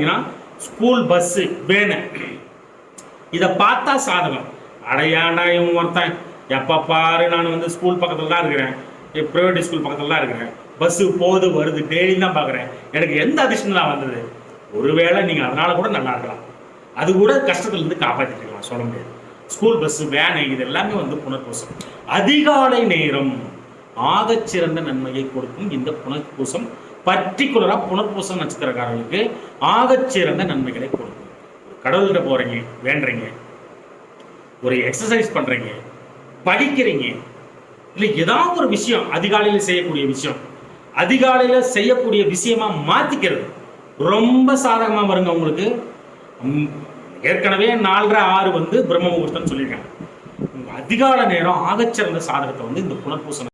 பார்த்தீங்கன்னா school bus van இதை பார்த்தா சாதகம். அடையாண்டா இவன் ஒருத்தன்? எப்போ பாரு நான் வந்து ஸ்கூல் பக்கத்தில் தான் இருக்கிறேன். ப்ரைவேட் ஸ்கூல் பக்கத்தில் தான் இருக்கிறேன். பஸ்ஸு போகுது வருது டெய்லி தான் பார்க்குறேன் எனக்கு எந்த அதிர்ஷ்டம் வந்தது? ஒருவேளை நீங்கள் அதனால கூட நல்லா இருக்கலாம். அது கூட கஷ்டத்துலேருந்து காப்பாற்றிட்டு சொல்ல முடியாது. ஸ்கூல் பஸ்ஸு வேனு இது எல்லாமே வந்து புனர்பூசம். அதிகாலை நேரம் ஆகச்சிறந்த நன்மையை கொடுக்கும் இந்த புனர்பூசம். பர்டிகுலராக புனர்பூசம் நட்சத்திரக்காரர்களுக்கு ஆகச்சிறந்த நன்மைகளை கொடுக்கும். கடவுள்கிட்ட போகிறீங்க வேண்டுறீங்க ஒரு எக்ஸசைஸ் பண்ணுறீங்க படிக்கிறீங்க இல்லை ஏதாவது ஒரு விஷயம் அதிகாலையில் செய்யக்கூடிய விஷயம் அதிகாலையில் செய்யக்கூடிய விஷயமா மாற்றிக்கிறது ரொம்ப சாதகமாக வருங்க உங்களுக்கு. ஏற்கனவே நாலரை ஆறு வந்து பிரம்ம முகூர்த்தம்னு சொல்லியிருக்காங்க. அதிகால நேரம் ஆகச்சிறந்த சாதகத்தை வந்து இந்த புனர்பூச